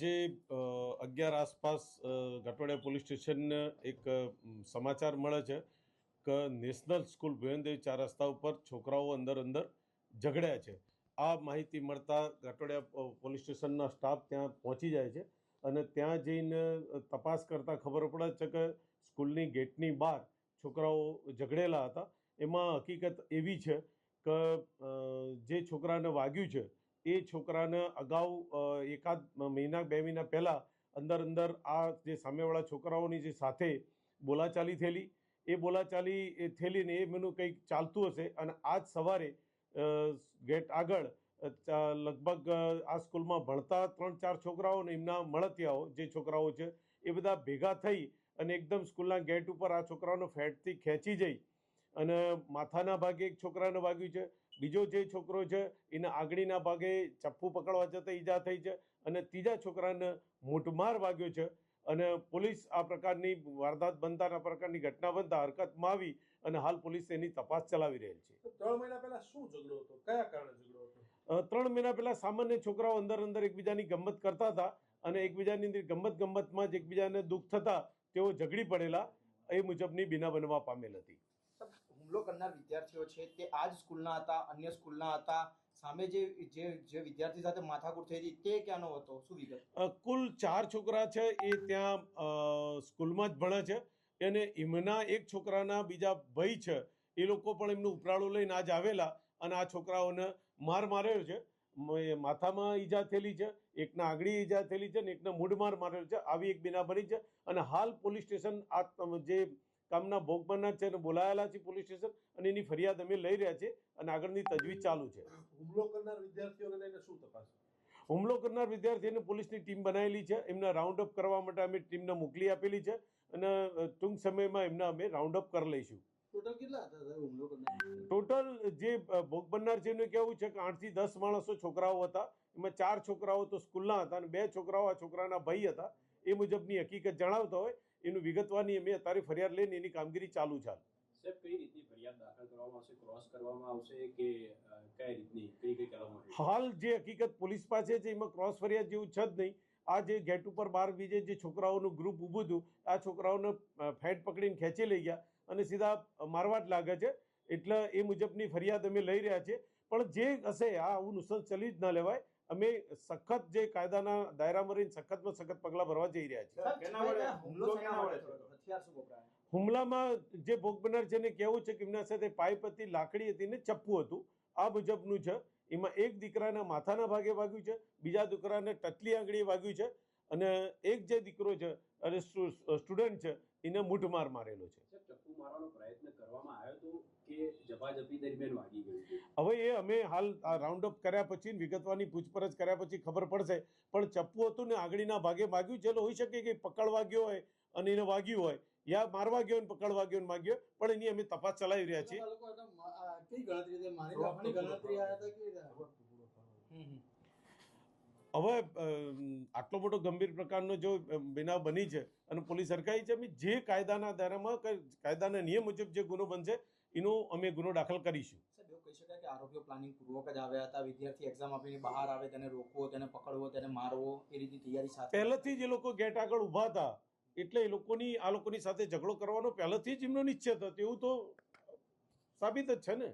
આજે અગિયાર આસપાસ અ, પોલીસ સ્ટેશનને એક સમાચાર મળે છે કે નેશનલ સ્કૂલ ભુવનદેવ ચાર રસ્તા ઉપર છોકરાઓ અંદર અંદર ઝઘડ્યા છે. આ માહિતી મળતા ઘાટોડિયા પોલીસ સ્ટેશનના સ્ટાફ ત્યાં પહોંચી જાય છે અને ત્યાં જઈને તપાસ કરતાં ખબર પડે છે કે સ્કૂલની ગેટની બહાર છોકરાઓ ઝઘડેલા હતા. એમાં હકીકત એવી છે કે જે છોકરાને વાગ્યું છે એ છોકરાને અગાઉ એકાદ મહિના, બે મહિના પહેલાં અંદર અંદર આ જે સામેવાળા છોકરાઓની જે સાથે બોલાચાલી થયેલી. એ બોલાચાલી, એ થયેલીને એ મેનું કંઈક ચાલતું હશે અને આજ સવારે ગેટ આગળ લગભગ આ સ્કૂલમાં ભણતા ત્રણ, ચાર છોકરાઓ ને એમના મળતિયાઓ, જે છોકરાઓ છે, એ બધા ભેગા થઈ અને એકદમ સ્કૂલના ગેટ ઉપર આ છોકરાઓનો ફેટથી ખેંચી જઈ અને માથાના ભાગે એક છોકરાને વાગ્યું છે. બીજો જે છોકરો છે એના આગળીના ભાગે ચપ્પુ પકડવા જતાં ઈજા થઈ છે અને ત્રીજા છોકરાને મૂઠમાર વાગ્યો છે અને પોલીસ આ પ્રકારની વારદાત બનતા આ પ્રકારની ઘટના બનતા હરકતમાં આવી અને હાલ પોલીસ એની તપાસ ચલાવી રહેલ છે. ત્રણ મહિના પહેલા શું ઝઘડો હતો? કયા કારણે ઝઘડો હતો? ત્રણ મહિના પહેલા સામાન્ય છોકરાઓ અંદર અંદર એકબીજાની ગમત કરતા હતા અને એકબીજાની અંદર ગમત ગમતમાં જ એકબીજાને દુઃખ થતા તેઓ ઝઘડી પડેલા એ મુજબની બિના બનવા પામેલ હતી. હુમલો કરનાર વિદ્યાર્થીઓ છે તે આ જ સ્કૂલના હતા, અન્ય સ્કૂલના હતા. સામે જે જે જે વિદ્યાર્થી સાથે માથાકૂટ થઈ હતી, તે ક્યાંનો હતો? શું વિગત? કુલ ચાર છોકરા છે, એ ત્યાં સ્કૂલમાં જ ભણે છે. અને એમના એક છોકરાના બીજા ભાઈ છે, એ લોકો પણ એમનું ઉપરાળું લઈને આજ આવેલા અને આ છોકરાઓને માર માર્યો છે. માથામાં ઈજા થયેલી છે, એકના આંગળી ઈજા થયેલી છે અને એકના મૂઢ મૂઢમાર મારેલો છે. આવી એક બની છે અને હાલ પોલીસ સ્ટેશન આ, જે કામના ભોગ બનનાર છે અને બોલાયેલા છે પોલીસ સ્ટેશન અને એની ફરિયાદ અમે લઈ રહ્યા છે અને આગળની તજવીજ ચાલુ છે. હુમલો કરનાર વિદ્યાર્થીઓને શું તપાસ? હુમલો કરનાર વિદ્યાર્થીઓને પોલીસની ટીમ બનાવેલી છે. એમને રાઉન્ડ અપ કરવા માટે અમે ટીમને મોકલી આપેલી છે અને ટૂંક સમયમાં એમને અમે રાઉન્ડ અપ કરી લઈશું. ટોટલ કેટલા હતા હુમલો કરનાર? ટોટલ જે ભોગ બનનાર છે એનું કહેવું છે કે આઠથી દસ માણસો છોકરાઓ હતા. એમાં ચાર છોકરાઓ તો સ્કૂલના હતા અને બે છોકરાઓ આ છોકરાના ભાઈ હતા. એ મુજબની હકીકત જણાવતા હોય. એનું વિગતવાની અમે અત્યારે ફરિયાદ લઈને એની કામગીરી ચાલુ છે હાલ. સાહેબ કઈ રીતની ફરિયાદ દાખલ કરવામાં આવશે? ક્રોસ કરવામાં આવશે કે કઈ રીતની? કઈ કઈ કલમો હેઠળ? હાલ જે હકીકત પોલીસ પાસે છે એમાં ક્રોસ ફરિયાદ જેવું છે જ નહીં. આ જે ગેટ ઉપર બાર બીજે જે છોકરાઓનું ગ્રુપ ઊભું હતું આ છોકરાઓને ફેટ પકડીને ખેંચી લઈ ગયા અને સીધા મારવા જ લાગે છે. એટલે એ મુજબની ફરિયાદ અમે લઈ રહ્યા છીએ. પણ જે હશે આ આવું નુકસાન ચલી જ ના લેવાય. અમે સખત જે કાયદાના દાયરામાં રહીને સખતમાં સખત પગલાં ભરવા જઈ રહ્યા વપરાયા? હુમલામાં જે ભોગ બનનાર છે એને કહેવું છે કે એમના સાથે પાઇપ હતી લાકડી હતી ને ચપ્પુ હતું આ મુજબનું છે. એમાં એક દીકરાના માથાના ભાગે વાગ્યું છે બીજા દીકરાને ટટલી આંગળીએ વાગ્યું છે અને એક જે દીકરો છે અને સ્ટુડન્ટ છે એને મૂઠમાર મારેલો છે. સાહેબ ચપ્પુ મારવાનો પ્રયત્ન કરવામાં આવ્યો હતો કે ઝપાઝપી દરમિયાન વાગી ગયું છે? હવે અમે હાલ આ રાઉન્ડ અપ કર્યા પછી વિગતવાની પૂછપરછ કર્યા પછી ખબર પડશે. પણ ચપ્પુ હતું ને આંગળીના ભાગે વાગ્યું છે હોઈ શકે કે પકડવા ગયો હોય અને એને વાગ્યું હોય યા મારવા ગયો ને પકડવા ગયો ને વાગ્યો પણ એની અમે તપાસ ચલાવી રહ્યા છીએ. હવે આટલો મોટો ગંભીર પ્રકારનો જો બનાવ બની છે અને પોલીસ સરકારી છે અમે જે કાયદાના દાયરામાં કાયદાના નિયમ મુજબ જે ગુનો બનશે એનો અમે ગુનો દાખલ કરીશું. કહી શકાય કે આરોપીઓ પ્લાનિંગ પૂર્વક જ આવ્યા હતા. વિદ્યાર્થી એક્ઝામ આપીને બહાર આવે, તેને રોકવો, તેને પકડવો, તેને મારવો, એ રીતની તૈયારી સાથે પહેલેથી જ એ લોકો ગેટ આગળ ઊભા હતા. એટલે એ લોકોની, આ લોકોની સાથે ઝઘડો કરવાનો પહેલેથી જ એમનો નિશ્ચય હતો. એવું તો સાબિત જ છે ને?